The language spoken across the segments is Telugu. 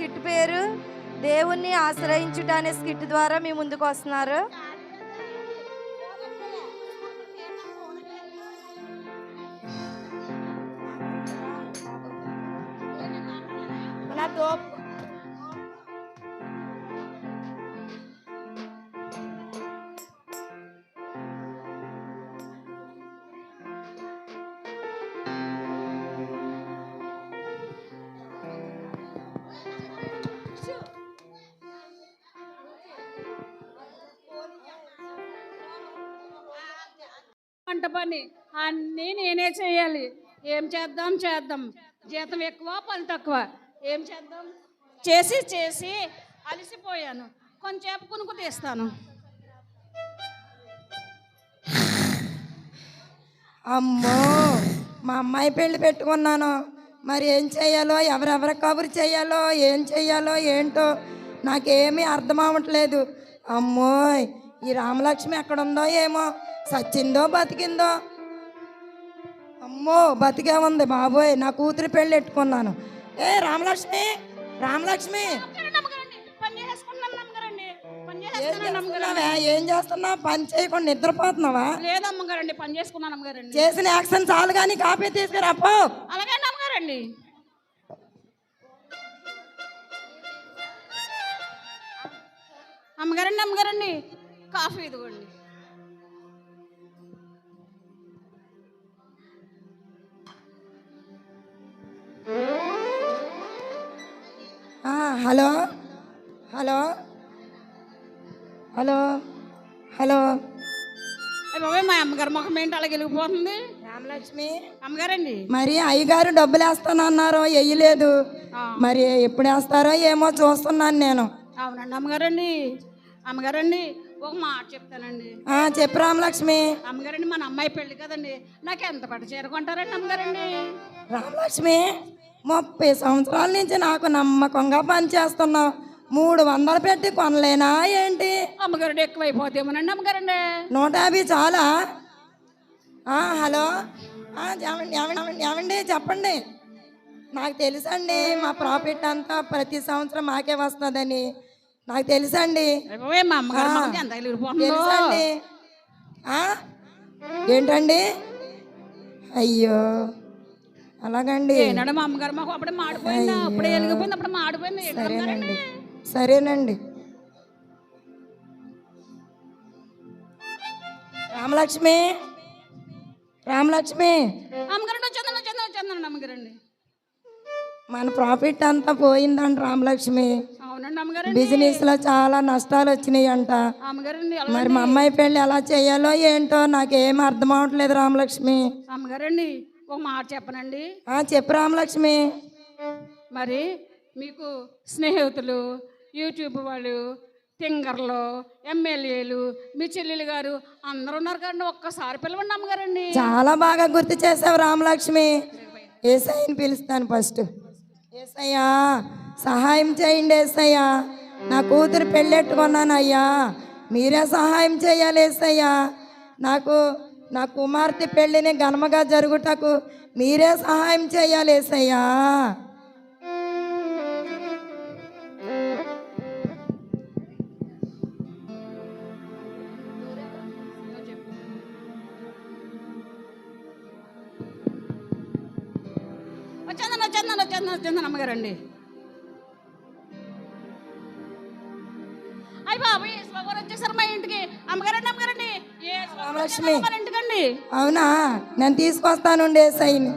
స్కిట్ పేరు దేవుణ్ణి ఆశ్రయించుట అనే స్కిట్ ద్వారా మీ ముందుకు వస్తున్నారు. చేద్దాం చేద్దాం. జీతం ఎక్కువ పని తక్కువ. ఏం చేద్దాం? చేసి చేసి అలసిపోయాను. కొంచెంసేపు కొనుక్కు తీస్తాను. అమ్మో మా అమ్మాయి పెళ్ళి పెట్టుకున్నాను. మరి ఏం చేయాలో ఎవరెవరి కబురు చేయాలో ఏం చేయాలో ఏంటో నాకేమీ అర్థం అవ్వట్లేదు. అమ్మోయ్ ఈ రామలక్ష్మి ఎక్కడుందో ఏమో సచ్చిందో బతికిందో అమ్మో బతికే ఉంది బాబోయ్ నా కూతురు పెళ్ళి పెట్టుకున్నాను ఏ రామలక్ష్మి రామలక్ష్మి. ఏం చేస్తున్నావే? పని చేయకుండా నిద్రపోతున్నావా? లేదమ్మగారండి పని చేసుకున్నాను నమ్మగారండి చేసిన యాక్షన్ చాలు కానీ కాపీ తీసుకురా పో. అలాగే నమ్మగారండి అమ్మగారండి అమ్మగారండి. కాఫీ ఇదిగోండి. హలో? హలో? హలో? హలో? బాబాయ్ మా అమ్మగారు ముఖం ఏంటి? అలా వెలిగిపోతుంది. రామలక్ష్మి. అమ్మగారండి? మరి అయ్యగారు డబ్బులు వేస్తానన్నారు వెయ్యలేదు ఆ. మరి ఎప్పుడు వేస్తారో ఏమో చూస్తున్నాను నేను. అవునండి అమ్మగారండి. అమ్మగారండి ఒక మాట చెప్తానండి. చెప్పు రామలక్ష్మి. అమ్మగారండి మన అమ్మాయి పెళ్ళి కదండి నాకు ఎంత పట్టు చీర కొంటారండి అమ్మగారండి? రామలక్ష్మి ముప్పై సంవత్సరాల నుంచి నాకు నమ్మకంగా పనిచేస్తున్నావు మూడు వందలు పెట్టి కొనలేనా ఏంటి? అమ్మగారండి ఎక్కువైపోతేమోనండి అమ్మగారండి. నూట యాభై చాలా? ఆ, హలో. ఏమండి చెప్పండి. నాకు తెలుసండి మా ప్రాఫిట్ అంతా ప్రతి సంవత్సరం మాకే వస్తుందని. నాకు తెలుసండి. తెలుసండి? ఏంటండి? అయ్యో. అలాగండి. మా అమ్మగారు మాకు అప్పుడే మాడిపోయిందా? అప్పుడే వెలిగిపోయింది అప్పుడు మాడిపోయింది? సరేనండి? సరేనండి. రామలక్ష్మి. రామలక్ష్మి. మన ప్రాఫిట్ అంతా పోయిందంట రామలక్ష్మి. బిజినెస్లో చాలా నష్టాలు వచ్చినాయి అంట మరి మా అమ్మాయి పెళ్ళి ఎలా చేయాలో ఏంటో నాకేం అర్థం అవట్లేదు రామలక్ష్మి. అమ్మగారండి ఒక మాట చెప్పనండి. ఆ చెప్పు రామలక్ష్మి. మరి మీకు స్నేహితులు యూట్యూబ్ వాళ్ళు టింగర్లు ఎమ్మెల్యేలు మీ చెల్లెలు గారు అందరూ ఉన్నారు కదండి ఒక్కసారి పిలవండి అమ్మగారండి. చాలా బాగా గుర్తు చేసావు రామలక్ష్మి. ఏసఐని పిలుస్తాను ఫస్ట్. ఏసయ్యా సహాయం చేయండి ఏసయ్యా. నా కూతురు పెళ్ళెట్టుకున్నాను అయ్యా మీరే సహాయం చేయాలి ఏసయ్యా. నాకు నా కుమార్తె పెళ్ళిని ఘనముగా జరుగుటకు మీరే సహాయం చేయాలి ఏసయ్యా. అయ్యి బాబు గారు వచ్చేసారు మా ఇంటికి. అమ్మగారండి అమ్మగారండి. రామలక్ష్మి. ఇంటికండి. అవునా? నేను తీసుకొస్తానుండి ఏసయ్యా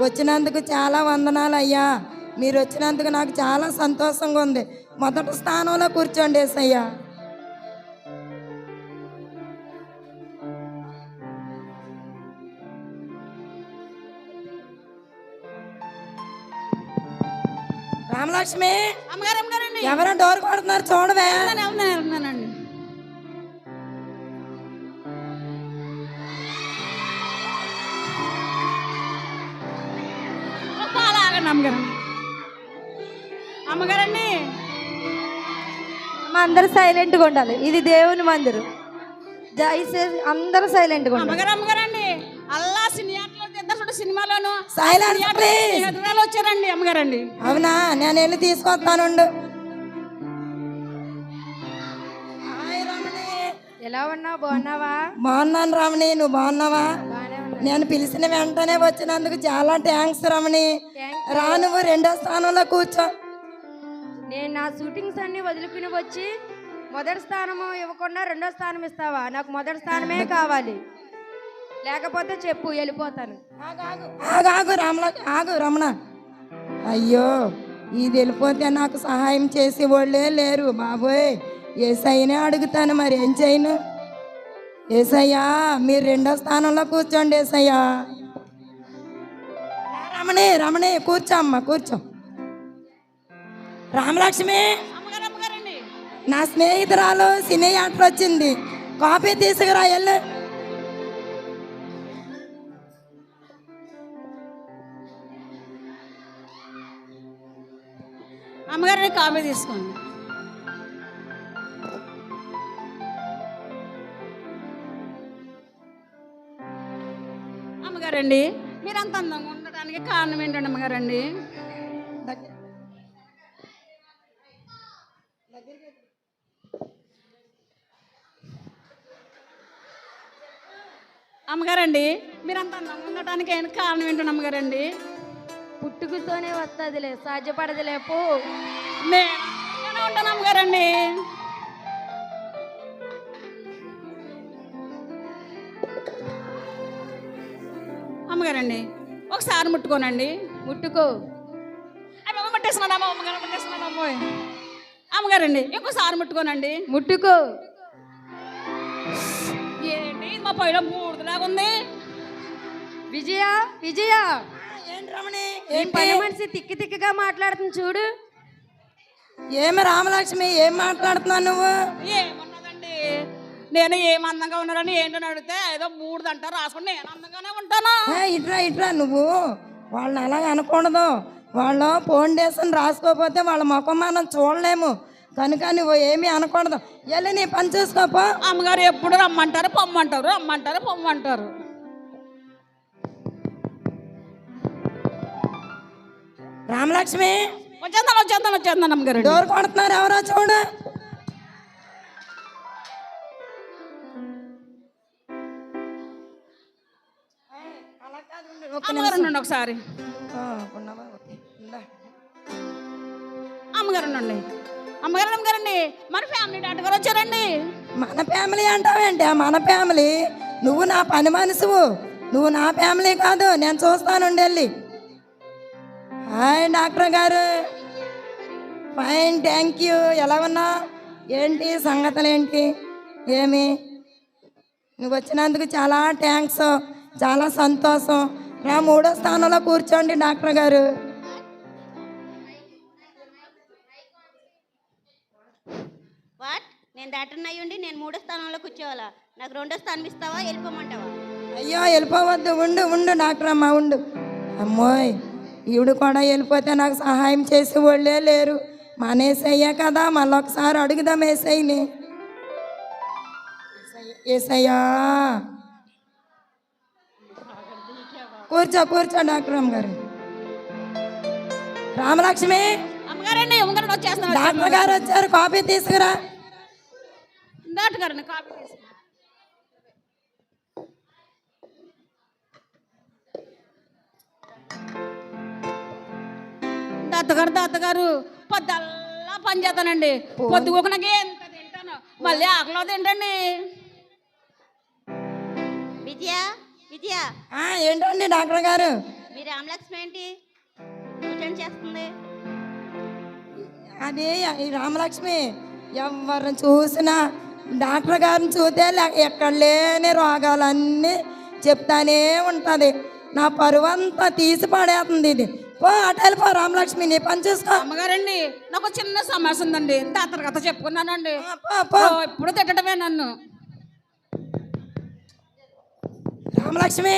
వచ్చినందుకు చాలా వందనాలు అయ్యా మీరు వచ్చినందుకు నాకు చాలా సంతోషంగా ఉంది. మొదటి స్థానంలో కూర్చోండి ఏసయ్యా. అమ్మగారు అమ్మగారండి ఎవరో డోర్ కొడుతున్నారు చూడవే. అలాగండి అమ్మగారండి. అమ్మగారండి. మా అందరు సైలెంట్గా ఉండాలి. ఇది దేవుని మందిరం. దయచేసి అందరూ సైలెంట్గా ఉండాలి. సినిమాలోను please. ఎదురాలు వచ్చారండి అమ్మగారండి. అవునా? నేను వెళ్ళి తీసుకొస్తానుండు హాయ్ రమణి. ఎలా ఉన్నావు? బాగున్నావా? బాగున్నాను రమణి. నువ్వు బాగున్నావా? బాగానే ఉన్నా నేను పిలిచిన వెంటనే వచ్చినందుకు చాలా థ్యాంక్స్ రమణి. రా నువ్వు రెండో స్థానంలో కూర్చో. నేను నా షూటింగ్స్ అన్ని వదులుకుని వచ్చి మొదటి స్థానము ఇవ్వకుండా రెండో స్థానం ఇస్తావా? నాకు మొదటి స్థానమే కావాలి. లేకపోతే చెప్పు వెళ్ళిపోతాను. ఆగు ఆగు. రమణ ఆగు రమణ. అయ్యో ఇది వెళ్ళిపోతే నాకు సహాయం చేసి వాళ్ళే లేరు. బాబోయ్ ఏసైనే అడుగుతాను మరి ఏం చేయను? ఏసయ్యా మీరు రెండో స్థానంలో కూర్చోండి ఏసయ్యా. రమణి రమణి కూర్చో. అమ్మ కూర్చో రామలక్ష్మి నా స్నేహితురాలు సినీ ఆటలు వచ్చింది. కాఫీ తీసుకురా వెళ్ళు. అమ్మగారిని కాఫీ తీసుకోండి. అమ్మగారండి మీరు అంత అందంగా ఉండడానికి కారణం ఏంటండి అమ్మగారండి? అమ్మగారండి మీరంత అందంగా ఉండటానికి కారణం ఏంటండి అమ్మగారండి? పుట్టుకతోనే వస్తుందిలే సాధ్యపడదులే పో. నేను అందంగానే ఉంటాను అమ్మగారండి. అమ్మగారండి ఒకసారి ముట్టుకోనండి. ముట్టుకో. అమ్మ ముట్టేస్తున్నాను అమ్మ అమ్మగారు ముట్టేస్తున్నాను అమ్మాయి. అమ్మగారండి ఇంకోసారి ముట్టుకోనండి. ముట్టుకో. ఏంటి మా పైన మూడులాగా ఉంది విజయ విజయ. రమణి పని మనిషి తిక్కి తిక్కగా మాట్లాడుతుంది చూడు. ఏమి రామలక్ష్మి ఏం మాట్లాడుతున్నావు నువ్వు? ఏమన్నదండి? నేను ఏం అందంగా ఉన్నానని ఏంటని అడిగితే ఏదో మూడుదంట రాసుకుని నేను అందంగానే ఉంటాను? ఏ, ఇట్రా ఇట్రా నువ్వు వాళ్ళని అలాగ అనకూడదు. వాళ్ళు ఫౌండేషన్ రాసుకోకపోతే వాళ్ళ ముఖం మనం చూడలేము. కనుక నువ్వు ఏమీ అనకూడదు. వెళ్ళి నీ పని చూసుకోపో. అమ్మగారు ఎప్పుడు రమ్మంటారు పొమ్మంటారు రమ్మంటారు పొమ్మంటారు. రామలక్ష్మి వచ్చేద్దాను వచ్చేద్దాను వచ్చేద్దాను అమ్మగారు డోర్ కొడుతున్నారు ఎవరో చూడు. అమ్మగారు ఒకసారి. అమ్మగారు ఉండండి. అమ్మగారు అమ్మగారండి మన ఫ్యామిలీ డాక్టర్ గారు వచ్చారండి. మన ఫ్యామిలీ అంటావేంటి? మన ఫ్యామిలీ నువ్వు నా పని మనసువు నువ్వు నా ఫ్యామిలీ కాదు నేను చూస్తాను వెళ్ళి. హాయ్ డాక్టర్ గారు. Fine thank you. ఎలా ఉన్నా? ఏంటి సంగతులు ఏంటి ఏమి? నువ్వు వచ్చినందుకు చాలా థ్యాంక్స్ చాలా సంతోషం. నా మూడో స్థానంలో కూర్చోండి డాక్టర్ గారు. వాట్? నేను డాక్టర్ అయ్యుండి నేను మూడో స్థానంలో కూర్చోవాలా? నాకు రెండో స్థానం ఇస్తావా? వెళ్ళిపోమంటావా? అయ్యో వెళ్ళిపోవద్దు. ఉండు ఉండు డాక్టర్ అమ్మ ఉండు. అమ్మోయ్. ఈవిడ కూడా వెళ్ళిపోతే నాకు సహాయం చేసి వాళ్ళే లేరు. మానేసయ్యా కదా మళ్ళీ ఒకసారి అడుగుదాం ఏసయ్యని. ఏసయ్యా. కూర్చో కూర్చో డాక్టర్ గారు రామలక్ష్మి. డాక్టర్ గారు వచ్చారు కాఫీ తీసుకురా. డాక్టర్ గారండి కాపీ తీసుకుని దత్తగారు దత్తగారు పొద్దుల్లా పని చేస్తానండి. పొద్దుకోకనాకే ఎంత తింటాను మళ్ళీ ఆకలిలో తింటండి. విజయ విజయ. ఆ, ఏంటండి డాక్టర్ గారు? మీ రామలక్ష్మి ఏంటి? చేస్తుంది. అది ఈ రామలక్ష్మి ఎవరిని చూసినా డాక్టర్ గారిని చూస్తే ఎక్కడ లేని రోగాలన్నీ చెప్తానే ఉంటుంది. నా పరువంతా తీసి పడేస్తుంది ఇది. పో అటు వెళ్ళిపో రామలక్ష్మి నీ పని చూసుకో. అమ్మగారండి నాకు చిన్న సమస్య ఉందండి. డాక్టర్ కథ చెప్పుకున్నానండి. పో, పో. ఇప్పుడు తిట్టడమే నన్ను. రామలక్ష్మి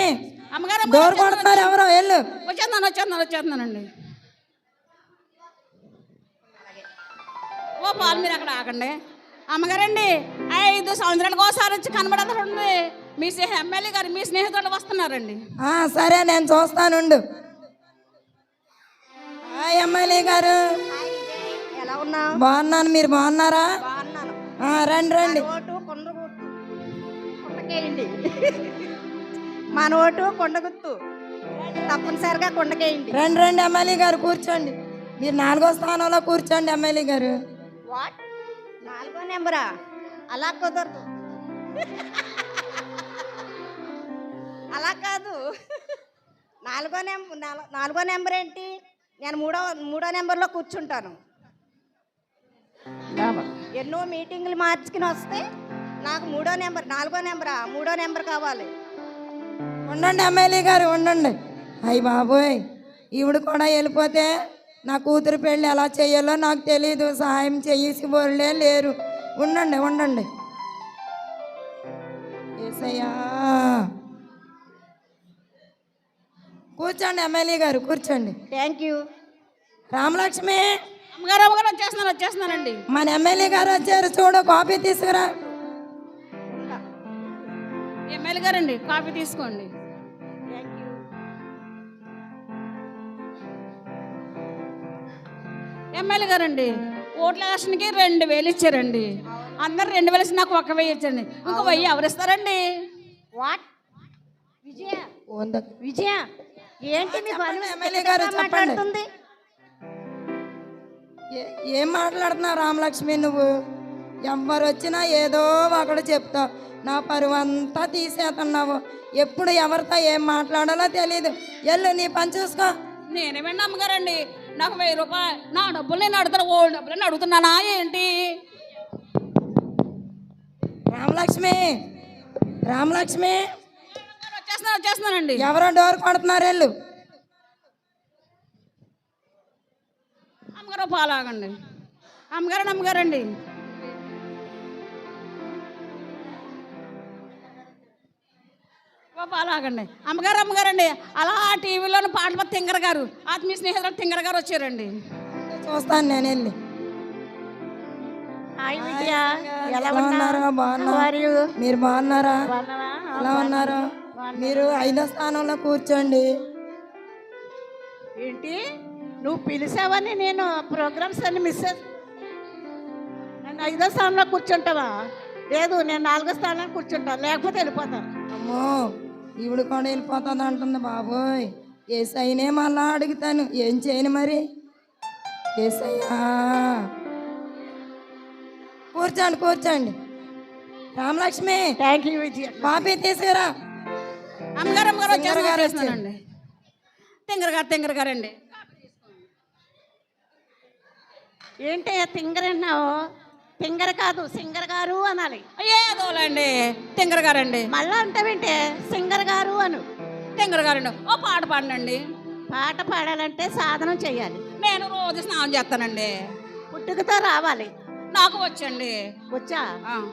అమ్మగారు డోర్ కొడుతున్నారు ఎవరో వెళ్ళు. వచ్చేస్తున్నాను వచ్చేస్తున్నాను వచ్చేస్తున్నానండి. ఓ పాలు మీరు అక్కడ ఆగండి. అమ్మగారండి ఐదు సంవత్సరాలకు ఒకసారి వచ్చి కనబడతాడు మీ ఎమ్మెల్యే గారు మీ స్నేహితులు వస్తున్నారండి. సరే నేను చూస్తానుండు. హాయ్ ఎమ్మెల్యే గారు. ఎలా బాగున్నాను మీరు బాగున్నారా? రండి రండి. మన ఓటు కొండ గుర్తు తప్పనిసరిగా కొండకేయండి. రండి రండి ఎమ్మెల్యే గారు కూర్చోండి. మీరు నాలుగో స్థానంలో కూర్చోండి ఎమ్మెల్యే గారు. వాట్? నాలుగో నెంబరా? అలా కుదరదు. అలా కాదు. నాలుగో నెంబర్ నాలుగో నెంబర్ ఏంటి నేను మూడో మూడో నెంబర్లో కూర్చుంటాను. ఎన్నో మీటింగ్లు మార్చుకుని వస్తే నాకు మూడో నెంబర్ నాలుగో నెంబరా? మూడో నెంబర్ కావాలి. ఉండండి ఎమ్మెల్యే గారు ఉండండి. అయ్యి బాబోయ్ ఈవిడ కూడా వెళ్ళిపోతే నా కూతురు పెళ్ళి ఎలా చేయాలో నాకు తెలియదు సహాయం చేసి బోర్లే లేరు. ఉండండి ఉండండి. ఏసయ్యా. కూర్చోండి ఎమ్మెల్యే గారు కూర్చోండి. Thank you Ramalakshmi! అమ్మగారు అమ్మగారు వచ్చేస్తున్నారు వచ్చేస్తున్నానండి మన ఎమ్మెల్యే గారు వచ్చారు చూడు కాఫీ తీసుకురా. ఎమ్మెల్యే గారండి కాఫీ తీసుకోండి. ఎమ్మెల్యే గారండి ఓట్ల ఎలక్షన్కి రెండు వేలు ఇచ్చారండి. అందరు రెండు వేలు ఇచ్చి నాకు ఒక వెయ్యి ఇచ్చారండి. ఇంకో వెయ్యి ఎవరు ఇస్తారండి? వాట్ విజయ. విజయ. ఏంటి మీ పని? ఎమ్మెల్యే గారు చెప్పండి. మాట్లాడుతుంది? ఏ- మాట్లాడుతున్నావు రామలక్ష్మి నువ్వు? ఎవ్వరు వచ్చినా ఏదో ఒకడు చెప్తావు నా పరువు అంతా తీసేస్తున్నావు. ఎప్పుడు ఎవరితో ఏం మాట్లాడాలో తెలియదు ఎల్లు నీ పని చూసుకో. నేనేమండి అమ్మగారండి. నాకు వెయ్యి రూపాయలు నా డబ్బులు నేను అడుగుతాను ఓ డబ్బులు నేను అడుగుతున్నానా ఏంటి? రామలక్ష్మి రామలక్ష్మి. వచ్చేస్తున్నాను వచ్చేస్తున్నానండి ఎవరో డోర్ కొడుతున్నారు వెళ్ళు అమ్మగారు పాలాగండి. అమ్మగారండి అమ్మగారండి. ఓ పాలాగండి. అమ్మగారు అమ్మగారండి అలా టీవీలోని పాటల తింగర గారు ఆత్మీయ స్నేహితులు తింగర గారు వచ్చారండి. చూస్తాను నేను వెళ్ళి. ఎలా ఉన్నారో? బాగున్నారు మీరు బాగున్నారా? ఎలా ఉన్నారు? మీరు ఐదో స్థానంలో కూర్చోండి. ఏంటి? నువ్వు పిలిచావని నేను ప్రోగ్రామ్స్ అన్ని మిస్ నేను ఐదో స్థానంలో కూర్చుంటావా? లేదు నేను నాలుగో స్థానంలో కూర్చుంటాను లేకపోతే వెళ్ళిపోతాను అమ్మో ఈవిడ కూడా వెళ్ళిపోతుంది అంటుంది బాబోయ్. ఏసైనే మళ్ళా అడుగుతాను. ఏం చేయను మరి? ఏసయ్యా. కూర్చోండి కూర్చోండి. Ramalakshmi. Thank you Vijaya coffee తీసుకురా. అమ్మగారు గారు వచ్చేస్తున్నానండి తింగర గారు తింగర గారండి. ఏంటి తింగర్ అన్నావు తింగర్ కాదు సింగర్ గారు అనాలి. ఏదోలండి తింగర గారండి. మళ్ళా అంటావేంటే సింగర్ గారు అను. తింగర గారండి. ఓ పాట పాడండి. పాట పాడాలంటే సాధనం చేయాలి నేను రోజు స్నానం చేస్తానండి. పుట్టుకతో రావాలి. నాకు వచ్చండి. వచ్చా.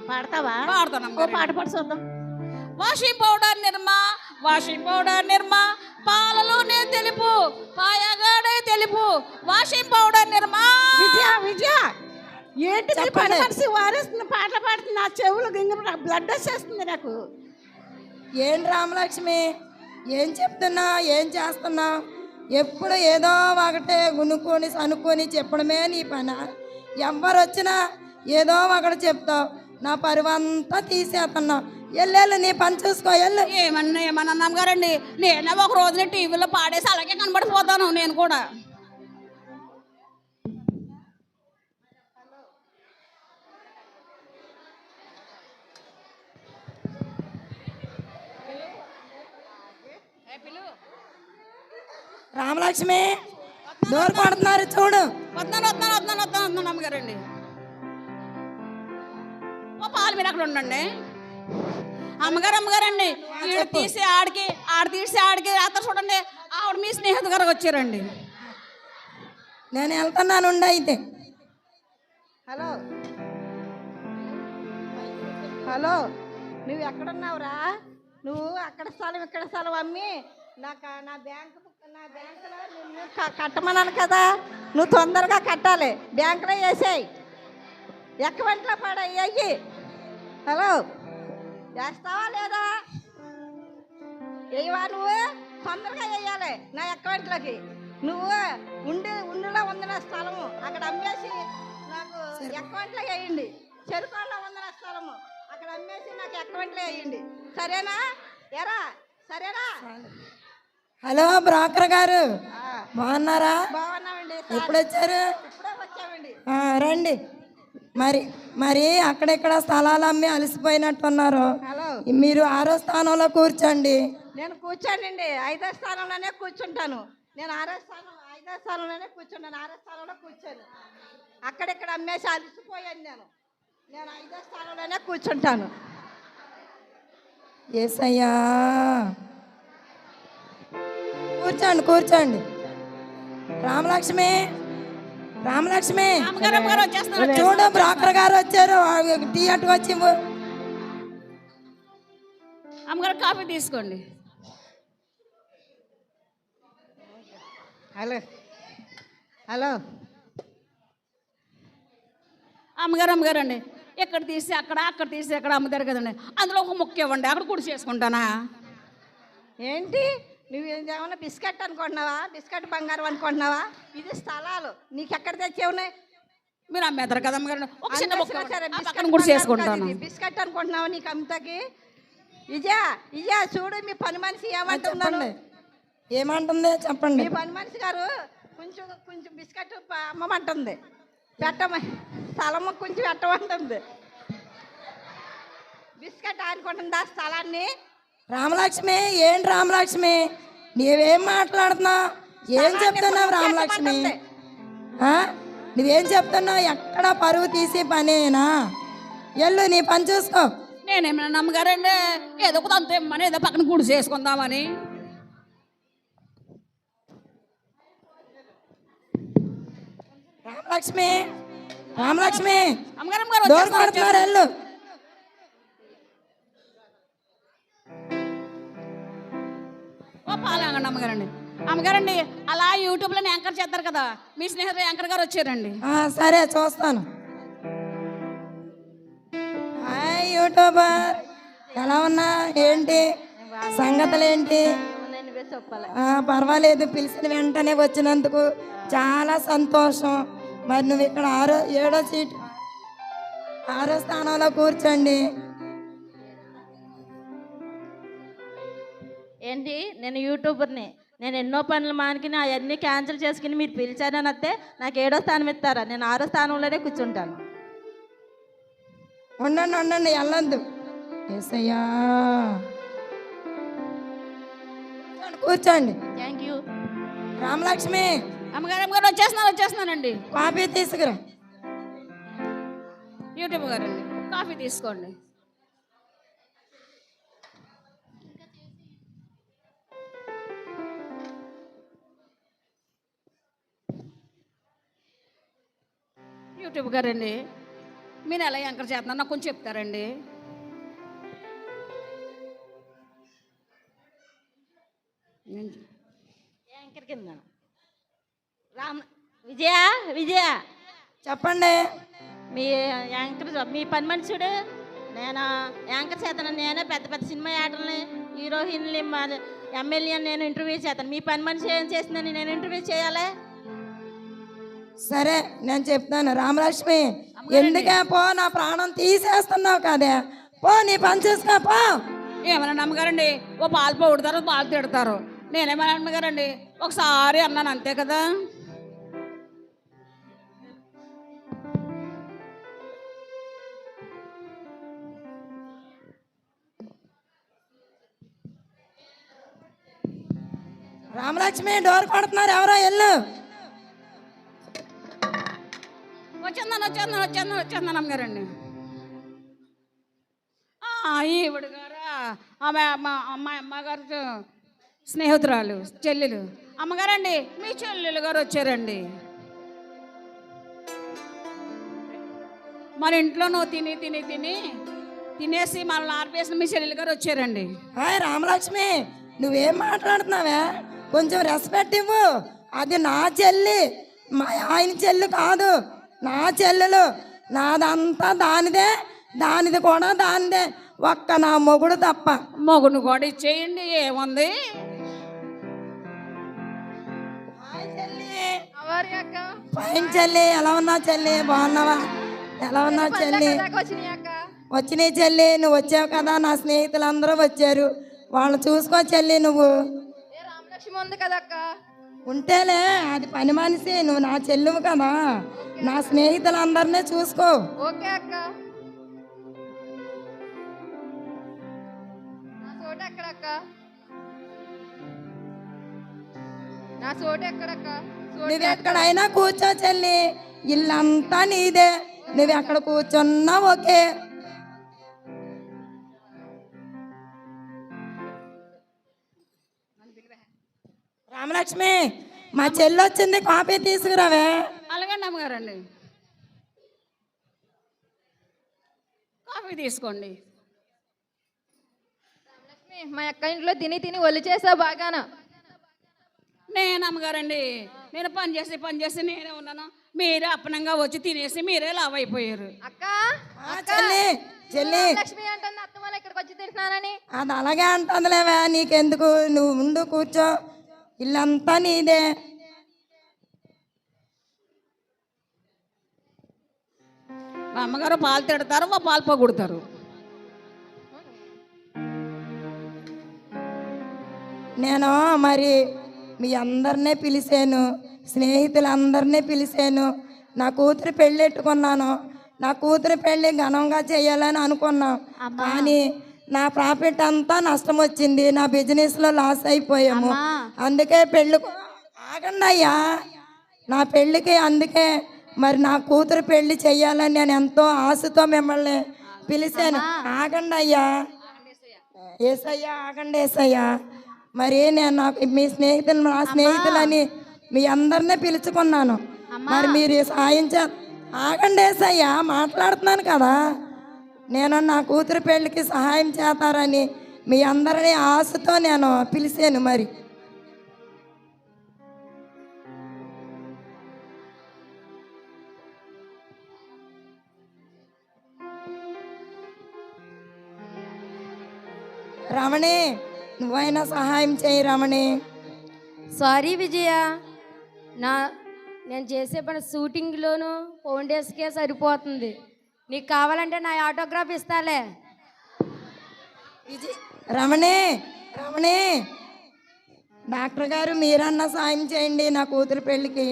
పాడతావా? పాడతాను ఓ. పాట పాడు చూద్దాం. Washing powder Nirma washing powder Nirma పాలలోనే తెలుపు పాయగాడే తెలుపు. Washing powder Nirma. విజయ విజయ ఏంటి. మనిషి వారేస్తుంది పాటలు పాడుతుంది నా చెవులు గింగ బ్లడ్ వచ్చేస్తుంది నాకు. ఏం రామలక్ష్మి? ఏం చెప్తున్నా? ఏం చేస్తున్నా? ఎప్పుడు ఏదో ఒకటే గునుక్కొని సనుక్కొని చెప్పడమే నీ పని. ఎవ్వరు వచ్చినా ఏదో ఒకటి చెప్తావు. నా పరువంతా తీసేస్తున్నావు ఎల్లెళ్ళు నీ పని చూసుకో ఎల్లు. ఏమన్నా ఏమన్నా అన్నాం గారండి. నేనే ఒక రోజున టీవీలో పాడేసి అలాగే కనబడిపోతాను నేను కూడా. రామలక్ష్మి డోర్ కొడుతున్నారు చూడు. వస్తాను వస్తాను వస్తాను వస్తాను వస్తాను అమ్మగారండి. ఓ పాలు మీరు అక్కడ ఉండండి. అమ్మగారు అమ్మగారండి. ఈడ తీసి ఆడికి ఆడ తీసి ఆడికి రాత్రి చూడండి. ఆవిడ మీ స్నేహితు గారు వచ్చారండి. నేను వెళ్తున్నాను అయితే. హలో. హలో. నువ్వు ఎక్కడున్నావురా? నువ్వు అక్కడ స్థలం ఇక్కడ స్థలం అమ్మి నాకు నా బ్యాంకు నా బ్యాంకులో నిన్ను కట్టమన్నాను కదా. నువ్వు తొందరగా కట్టాలి. బ్యాంకులో వేసేయి. ఎక్క వెంటలో పడయ్యి హలో. వేస్తావా లేదా? వేయవా నువ్వు? తొందరగా వేయాలి. నా అకౌంట్లోకి నువ్వు ఉండి ఉండిలో ఉంది నా స్థలము. అక్కడ అమ్మేసి నాకు అకౌంట్లో వేయండి. చెరుకోళ్ళలో ఉంది నా స్థలము. అక్కడ అమ్మేసి నాకు అకౌంట్లో వేయండి. సరేనా? ఎరా? సరేనా? హలో బ్రోకర్ గారు. బాగున్నారా? బాగున్నామండి. ఎప్పుడు వచ్చారు? ఇప్పుడే వచ్చామండి. రండి. మరి మరి అక్కడెక్కడ స్థలాలు అమ్మి అలసిపోయినట్టున్నారు హలో మీరు ఆరో స్థానంలో కూర్చోండి. నేను కూర్చోనండి ఐదో స్థానంలోనే కూర్చుంటాను. నేను ఆరో స్థానం ఐదో స్థానంలోనే కూర్చుంటాను. ఆరో స్థానంలో కూర్చోను. అక్కడిక్కడ అమ్మేసి అలసిపోయాను నేను. నేను ఐదో స్థానంలోనే కూర్చుంటాను. ఏసయ్యా. కూర్చోండి కూర్చోండి. రామలక్ష్మి. రామలక్ష్మి. అమ్మగారు అమ్మగారు వచ్చేస్తున్నారు. చూడు బ్రోకర్ గారు వచ్చారు. టీ అటు వచ్చి. అమ్మగారు కాఫీ తీసుకోండి. హలో. హలో. అమ్మగారు అమ్మగారు అండి. ఇక్కడ తీసి అక్కడ అక్కడ తీసి అక్కడ అమ్ముతారు కదండి. అందులో ఒక ముక్క ఇవ్వండి. అక్కడ కూడా చేసుకుంటానా? ఏంటి? నువ్వు ఏమైనా బిస్కెట్ అనుకుంటున్నావా? బిస్కెట్ బంగారం అనుకుంటున్నావా? ఇది స్థలాలు. నీకు ఎక్కడ తెచ్చేవున్నాయి మీరు అమ్మేతారు కదా అమ్మగారు ఒక చిన్న ముక్క అమ్మేసినా సరే, ఇవ్వండి. ఆ బిస్కెట్ పక్కన కూడా బంగారం చేసుకుంటాను. బిస్కెట్ అనుకుంటున్నావా నీకు అమ్మతకి ఇజా ఇజా చూడు మీ పని మనిషి ఏమంటున్నాను ఏమంటుంది? చెప్పండి. మీ పని మనిషి గారు కొంచెం కొంచెం బిస్కెట్ అమ్మమంటుంది. పెట్టమ స్థలము కొంచెం పెట్టమంటుంది. బిస్కెట్ అనుకుంటుందా స్థలాన్ని? రామలక్ష్మి ఏంటి రామలక్ష్మి? నీవేం మాట్లాడుతున్నావు? ఏం చెప్తున్నావు రామలక్ష్మి? నువ్వేం చెప్తున్నావు? ఎక్కడ పరువు తీసి పనేనా? ఎల్లు నీ పని చూసుకో. నేనేమైనా అమ్మగారండి ఏదో ఒక అంత ఇమ్మని ఏదో పక్కన గుడి చేసుకుందామని. రామలక్ష్మి రామలక్ష్మి. అమ్మగారు ఎల్లు. ఓ పాలంగండి అమ్మగారండి. అమ్మగారండి అలా యూట్యూబ్లో యాంకర్ చేస్తారు కదా మీ స్నేహితులు యాంకర్ గారు వచ్చారండి. ఆ, సరే చూస్తాను. Hi YouTuber. ఎలా ఉన్నా? ఏంటి? సంగతులు ఏంటి ఆ, పర్వాలేదు పిలిచిన వెంటనే వచ్చినందుకు చాలా సంతోషం. మరి నువ్వు ఇక్కడ ఆరో ఏడో సీట్ ఆరో స్థానంలో కూర్చోండి. ఏంటి? నేను యూట్యూబర్ని. నేను ఎన్నో పనులు మానుకుని అవన్నీ క్యాన్సిల్ చేసుకుని మీరు పిలిచారని వస్తే నాకు ఏడో స్థానం ఇస్తారా? నేను ఆరో స్థానంలోనే కూర్చుంటాను. ఉండండి ఉండండి వెళ్ళొద్దు. ఏసయ్యా. కూర్చోండి. Thank you. రామలక్ష్మి. అమ్మగారు అమ్మగారు వచ్చేస్తున్నారు వచ్చేస్తున్నానండి కాఫీ తీసుకురా. యూట్యూబ్ గారండి. కాఫీ తీసుకోండి. యూట్యూబ్ గారండి. మీరు ఎలా యాంకర్ చేస్తున్నారు? నాకు కొంచెం చెప్తారండి. నేను చెప్- యాంకర్ కింద. రామ్ విజయ విజయ. చెప్పండి. మీ యాంకర్ మీ పని మనుషుడు. నేను యాంకర్ చేస్తాను నేనే పెద్ద పెద్ద సినిమా యాక్టర్ని హీరోయిన్లు ఎమ్మెల్యే నేను ఇంటర్వ్యూ చేస్తాను. మీ పని మనిషి ఏం చేసిందని నేను ఇంటర్వ్యూ చేయాలి? సరే నేను చెప్తాను. రామలక్ష్మి ఎందుకే పో నా ప్రాణం తీసేస్తున్నావు కదే. పో నీ పని చూసుకో పో. ఏమైనా నమ్మగారండి? ఓ పాలు పొగుడతారు పాలు తిడతారు. నేనేమైనా నమ్మగారండి? ఒకసారి అన్నాను అంతే కదా? రామలక్ష్మి డోర్ కొడుతున్నారు ఎవరో ఎల్లు వచ్చేందాను వచ్చేందాను వచ్చేందాను చందనం అమ్మగారండి ఆ, ఈవిడ గారా? ఆమె అమ్మాయి అమ్మగారు స్నేహితురాలు చెల్లెలు. అమ్మగారండి మీ చెల్లెలు గారు వచ్చారండి. మన ఇంట్లో నువ్వు తిని తిని తిని తినేసి మనల్ని ఆర్పేసిన మీ చెల్లెలు గారు వచ్చారండి. హాయ్ రామలక్ష్మి నువ్వేం మాట్లాడుతున్నావే? కొంచెం రెస్పెక్ట్ ఇవ్వు. అది నా చెల్లి మా ఆయన చెల్లి కాదు. నా చెల్లెలు నాదంతా దానిదే దానిది కూడా దానిదే. ఒక్క నా మొగుడు తప్ప. మొగుడు కూడా ఇచ్చేయండి ఏముంది? ఫైన్ చెల్లి ఎలా ఉన్నావు చెల్లి? బాగున్నావా? ఎలా ఉన్నావు చెల్లి? వచ్చినాయి చెల్లి నువ్వు వచ్చావు కదా నా స్నేహితులందరూ వచ్చారు. వాళ్ళు చూసుకో చెల్లి నువ్వు. ఏ రామలక్ష్మి ఉంది కదా అక్క? ఉంటేలే అది పని మనిషి నువ్వు నా చెల్లువు కదా. నా స్నేహితులందరినీ చూసుకో. ఓకే అక్క. నా చోటు ఎక్కడక్క? నా చోటు ఎక్కడక్క? చోటు నువ్వు ఎక్కడైనా కూర్చో చెల్లి ఇల్లంతా నీదే. నువ్వు ఎక్కడ కూర్చున్నా ఓకే. రామలక్ష్మి మా చెల్లి వచ్చింది కాఫీ తీసుకురావే. అలాగండి అమ్మగారండి. కాఫీ తీసుకోండి. లక్ష్మి, మా అక్క ఇంట్లో తిని తిని ఒళ్ళు చేసావు బాగాన. నేను అమ్మగారండి? నేను పని చేసి పని చేసి నేనే ఉన్నాను. మీరే అప్పనంగా వచ్చి తినేసి మీరే లావ్ అయిపోయారు. అక్క చెల్లి చెల్లి. లక్ష్మి అంటుంది అత్త వాళ్ళు ఇక్కడికి వచ్చి తింటున్నానని అది అలాగే అంటుందిలేవే నీకెందుకు? నువ్వు ముందు కూర్చో. ఇల్లంతా నీదే మా అమ్మగారు పాలు తిడతారు మా పాలు పోగొడతారు నేను మరి మీ అందరినీ పిలిచాను స్నేహితులందరినీ పిలిచాను నా కూతురు పెళ్ళెట్టుకున్నాను నా కూతురు పెళ్ళి ఘనంగా చేయాలని అనుకున్నాం. కానీ నా ప్రాఫిట్ అంతా నష్టం వచ్చింది నా బిజినెస్లో లాస్ అయిపోయాము. అందుకే పెళ్ళి ఆగండి అయ్యా నా పెళ్ళికి అందుకే మరి నా కూతురు పెళ్ళి చెయ్యాలని నేను ఎంతో ఆశతో మిమ్మల్ని పిలిచాను. ఆగండి అయ్యా ఏసయ్యా ఆగండి ఏసయ్యా. మరి నేను నాకు మీ స్నేహితులు నా స్నేహితులని మీ అందరినీ పిలుచుకున్నాను. మరి మీరు సాయం చే ఆగండి ఏసయ్యా. మాట్లాడుతున్నాను కదా. నేను నా కూతురు పెళ్ళికి సహాయం చేస్తారని మీ అందరినీ ఆశతో నేను పిలిచాను మరి. రమణి నువ్వైనా సహాయం చేయి రమణి. సారీ విజయ నా నేను చేసే పని షూటింగ్లోను ఫోన్ డేస్కే సరిపోతుంది. నీకు కావాలంటే నా ఆటోగ్రాఫ్ ఇస్తాలే. విజయ్ రమణి రమణి. డాక్టర్ గారు మీరన్నా సాయం చేయండి నా కూతురు పెళ్ళికి.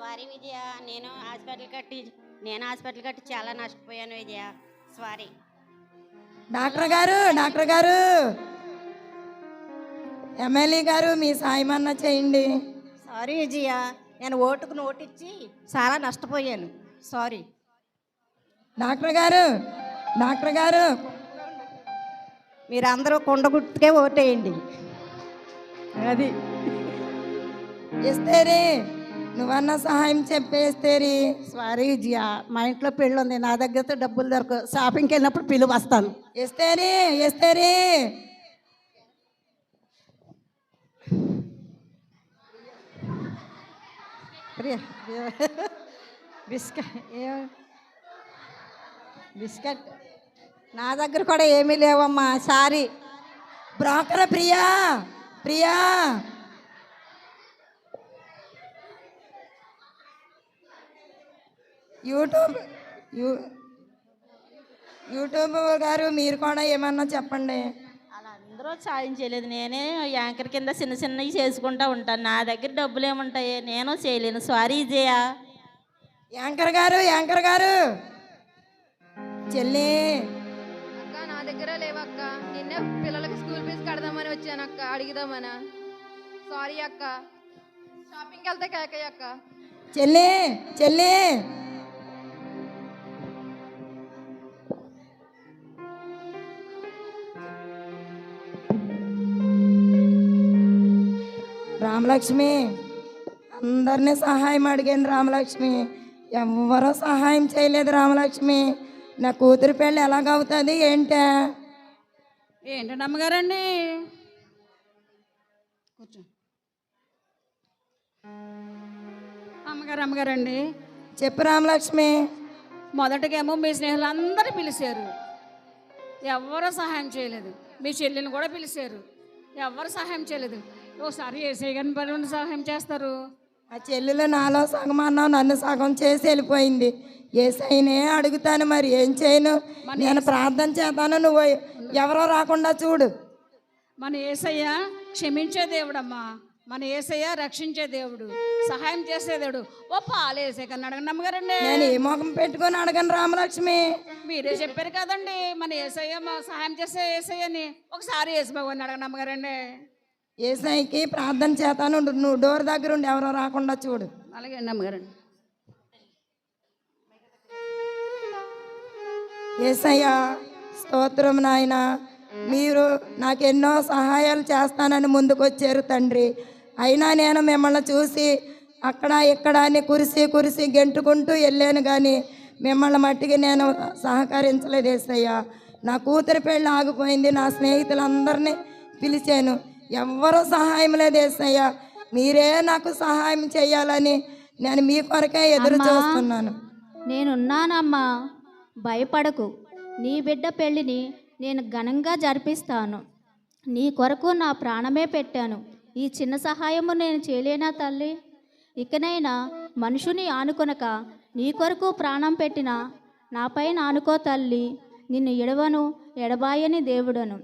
సారీ విజయ నేను హాస్పిటల్ కట్టి నేను హాస్పిటల్ కట్టి చాలా నష్టపోయాను విజయ. సారీ డాక్టర్ గారు డాక్టర్ గారు. ఎమ్మెల్యే గారు మీ సాయం అన్నా చేయండి. సారీ విజయ నేను ఓటుకు నోటిచ్చి చాలా నష్టపోయాను. Sorry. Doctor garu doctor garu. మీరందరూ కుండగుట్టుకే ఓటేయండి. అది. ఇస్తేరి నువ్వన్నా సహాయం చెప్పేస్తేరి సారీ విజయ మా ఇంట్లో పెళ్ళి ఉంది. నా దగ్గరతో డబ్బులు దొరక షాపింగ్కి వెళ్ళినప్పుడు పిలువ వస్తాను. ఇస్తేరి ఇస్తేరి. Priya biscuit biscuit. నా దగ్గర కూడా ఏమీ లేవమ్మా sorry. Broker Priya Priya. YouTube you YouTube గారు మీరు కూడా ఏమన్నా చెప్పండి. అలా అందరూ సాయం చేయలేదు. నేనే యాంకర్ కింద చిన్న చిన్నవి చేసుకుంటా ఉంటాను. నా దగ్గర డబ్బులు ఏముంటాయి నేను చేయలేను. సారీ విజయ యాంకర్ గారు యాంకర్ గారు. చెల్లి. అక్క నా దగ్గర లేవక్క. నిన్నే పిల్లలకి స్కూల్ ఫీజు కడదామని వచ్చాను అక్క అడిగిదామనా? సారీ అక్క. షాపింగ్కి వెళ్తే కేకయ్య అక్క. చెల్లి చెల్లి. రామలక్ష్మి అందరినీ సహాయం అడిగాను రామలక్ష్మి. ఎవ్వరూ సహాయం చేయలేదు రామలక్ష్మి. నా కూతురు పెళ్ళి ఎలాగవుతుంది ఏంటే? ఏంటండి అమ్మగారండి కూర్చో. అమ్మగారు అమ్మగారండి. చెప్పు రామలక్ష్మి. మొదటగేమో మీ స్నేహితులు అందరూ పిలిచారు. ఎవరు సహాయం చేయలేదు. మీ చెల్లిని కూడా పిలిచారు. ఎవరు సహాయం చేయలేదు. ఒకసారి ఏసై గారిని బలి సహాయం చేస్తారు. ఆ చెల్లెలు నాలో సగం అన్నావు నన్ను సగం చేసి వెళ్ళిపోయింది. ఏసైనే అడుగుతాను మరి ఏం చేయను? నేను ప్రార్థన చేస్తాను నువ్వు ఎవరో రాకుండా చూడు. మన ఏసయ్య క్షమించే దేవుడమ్మా. మన ఏసయ్య రక్షించే దేవుడు సహాయం చేసే దేవుడు. ఓ పాలు వేసే కన్నా అడగండి అమ్మగారండి. నేను ఏ ముఖం పెట్టుకొని అడగను రామలక్ష్మి. మీరే చెప్పారు కదండి మన ఏసయ్య మా సహాయం చేసే ఏసయ్యని. ఒకసారి ఏసు భగవాన్ అడగండి అమ్మగారండి. ఏసైకి ప్రార్థన చేస్తాను నువ్వు డోర్ దగ్గర ఉండి ఎవరో రాకుండా చూడు. అలాగే అండి అమ్మగారండి ఏసయ్య స్తోత్రం నాయన. మీరు నాకు ఎన్నో సహాయాలు చేస్తానని ముందుకొచ్చారు తండ్రి. అయినా నేను మిమ్మల్ని చూసి అక్కడ ఇక్కడ అని కురిసి కురిసి గెంటుకుంటూ వెళ్ళాను కానీ మిమ్మల్ని మట్టికి నేను సహకరించలేదు ఏసయ్య. నా కూతురి పెళ్ళి ఆగిపోయింది. నా స్నేహితులందరినీ పిలిచాను. ఎవ్వరూ సహాయం లేదు ఏసయ్య మీరే నాకు సహాయం చేయాలని నేను మీ కొరకే ఎదురు చూస్తున్నాను. నేనున్నానమ్మా. భయపడకు. నీ బిడ్డ పెళ్ళిని నేను ఘనంగా జరిపిస్తాను. నీ కొరకు నా ప్రాణమే పెట్టాను. ఈ చిన్న సహాయము నేను చేయలేనా తల్లి? ఇకనైనా మనుషుని ఆనుకొనక నీ కొరకు ప్రాణం పెట్టిన నాపైన ఆనుకో తల్లి. నిన్ను ఎడవను ఎడబాయని దేవుడను.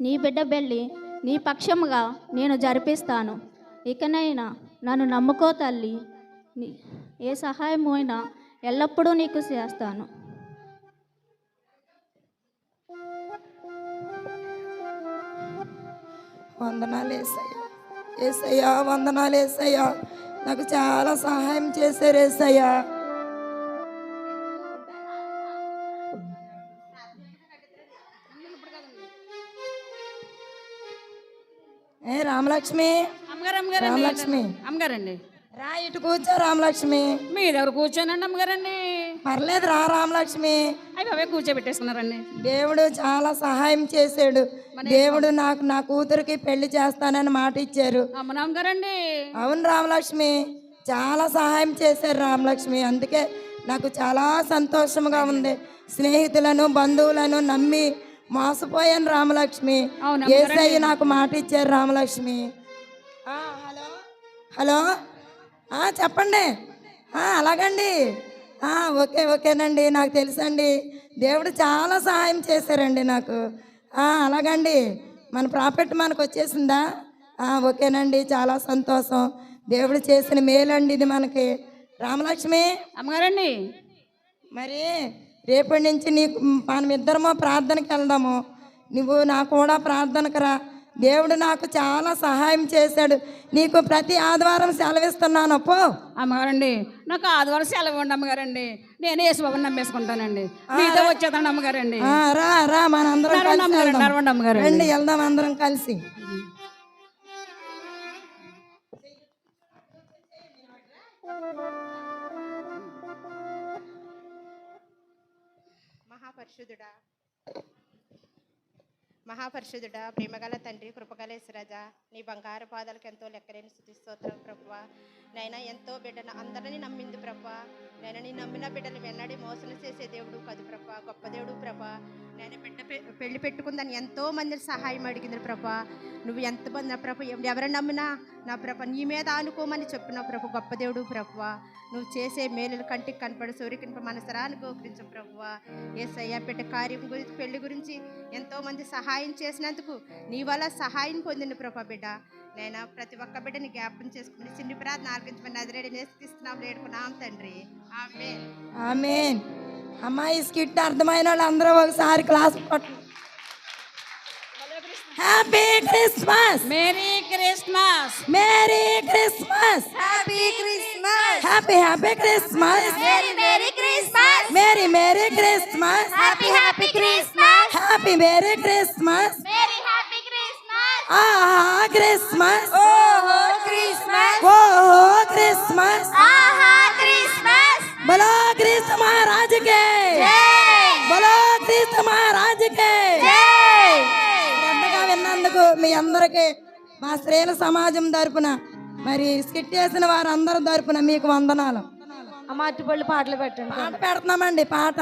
నీ బిడ్డ పెళ్ళి నీ పక్షముగా నేను జరిపిస్తాను. ఇకనైనా నన్ను నమ్ముకో తల్లి. ఏ సహాయం అయినా ఎల్లప్పుడూ నీకు చేస్తాను. వందనాలు ఏసయ్య. ఏసయ్యా వందనాలు ఏసయ్యా. నాకు చాలా సహాయం చేశారు ఏసయ్యా. ఏ రామలక్ష్మి? రామలక్ష్మి. అమ్మగారండి. రా ఇటు కూర్చో రామలక్ష్మి. మీ దగ్గర కూర్చోనండి అమ్మగారండి. పర్లేదు రా రామలక్ష్మి. అవి అవే కూర్చోబెట్టేసుకున్నారండి దేవుడు చాలా సహాయం చేశాడు. దేవుడు నాకు నా కూతురికి పెళ్ళి చేస్తానని మాట ఇచ్చారు. అమ్మన అమ్మగారండి అవును రామలక్ష్మి. చాలా సహాయం చేశారు రామలక్ష్మి. అందుకే నాకు చాలా సంతోషంగా ఉంది. స్నేహితులను బంధువులను నమ్మి మోసపోయాను రామలక్ష్మి. ఏసయ్య నాకు మాట ఇచ్చారు రామలక్ష్మి హలో? హలో? చెప్పండి. అలాగండి. ఓకే ఓకేనండి. నాకు తెలుసండి. దేవుడు చాలా సహాయం చేశారండి నాకు. అలాగండి. మన ప్రాఫిట్ మనకు వచ్చేసిందా? ఓకేనండి. చాలా సంతోషం. దేవుడు చేసిన మేలండి ఇది మనకి. రామలక్ష్మి? అమ్మగారండి. మరి రేపటి నుంచి నీకు మనం ఇద్దరమో ప్రార్థనకి వెళ్దాము? నువ్వు నా కూడా ప్రార్థనకు రా దేవుడు నాకు చాలా సహాయం చేశాడు. నీకు ప్రతి ఆదివారం సెలవిస్తున్నాను. పో. అమ్మగారండి నాకు ఆదివారం సెలవు ఉండి అమ్మగారండి. నేను యేసుబాబుని నమ్మేసుకుంటానండి. మీతో వచ్చేదండి అమ్మగారండి. రా రా మన అందరం నడవండి అమ్మగారండి. రండి వెళ్దాం అందరం కలిసి. మహాపరిశుద్ధుడా మహాపరిశుద్ధుడా ప్రేమగల తండ్రి కృపగలేశ్వరాజా నీ బంగారు పాదాలకు ఎంతో లెక్కలేని స్థుతిస్తోత్రం ప్రభు నైనా ఎంతో బిడ్డను అందరినీ నమ్మింది ప్రభా నేను నీ నమ్మిన బిడ్డలు వెన్నడి మోసం చేసే దేవుడు కాదు ప్రభా గొప్ప దేవుడు ప్రభ నేను బిడ్డ పెళ్ళి పెట్టుకుందని ఎంతో మందిని సహాయం అడిగింది ప్రభ నువ్వు ఎంతమంది నా ప్రభ ఎవరు నమ్మినా నా ప్రభ నీ మీద ఆనుకోమని చెప్పిన ప్రభు గొప్ప దేవుడు ప్రభు నువ్వు చేసే మేలులు కంటికి కనపడి సూర్యుకి మనసరాన్ని గోకరించు ప్రభువ. ఏసయ్య బిడ్డ కార్యం గురించి పెళ్ళి గురించి ఎంతో మంది సహాయం చేసినందుకు నీ వల్ల సహాయం పొందిన ప్రభా బిడ్డ. నేను ప్రతి ఒక్క బిడ్డని జ్ఞాపకం చేసుకుని చిన్ని ప్రార్థన ఆర్పించమని నదిరేడి నేర్పిస్తున్నాం లేడుకున్నాం తండ్రి. ఆమె అమ్మాయి స్కిట్ అర్థమైన వాళ్ళు అందరూ ఒకసారి class happy Christmas merry Christmas merry Christmas happy Christmas happy happy Christmas merry merry Christmas merry merry Christmas happy happy Christmas happy merry Christmas merry happy Christmas ఆహా క్రిస్మస్ ఓహో క్రిస్మస్ ఓహో క్రిస్మస్ ఆహా క్రిస్మస్ బలో క్రీస్తు మహారాజ్ కే బలో క్రీస్తు మహారాజ్ కే శ్రద్ధగా విన్నందుకు మీ అందరికి మా స్త్రీల సమాజం తరపున మరి స్కిట్ చేసిన వారందరి తరపున మీకు వందనాలు. అమ్మ అట్టుపళ్ళు పాటలు పెట్టండి. పాట పెడుతున్నామండి పాట.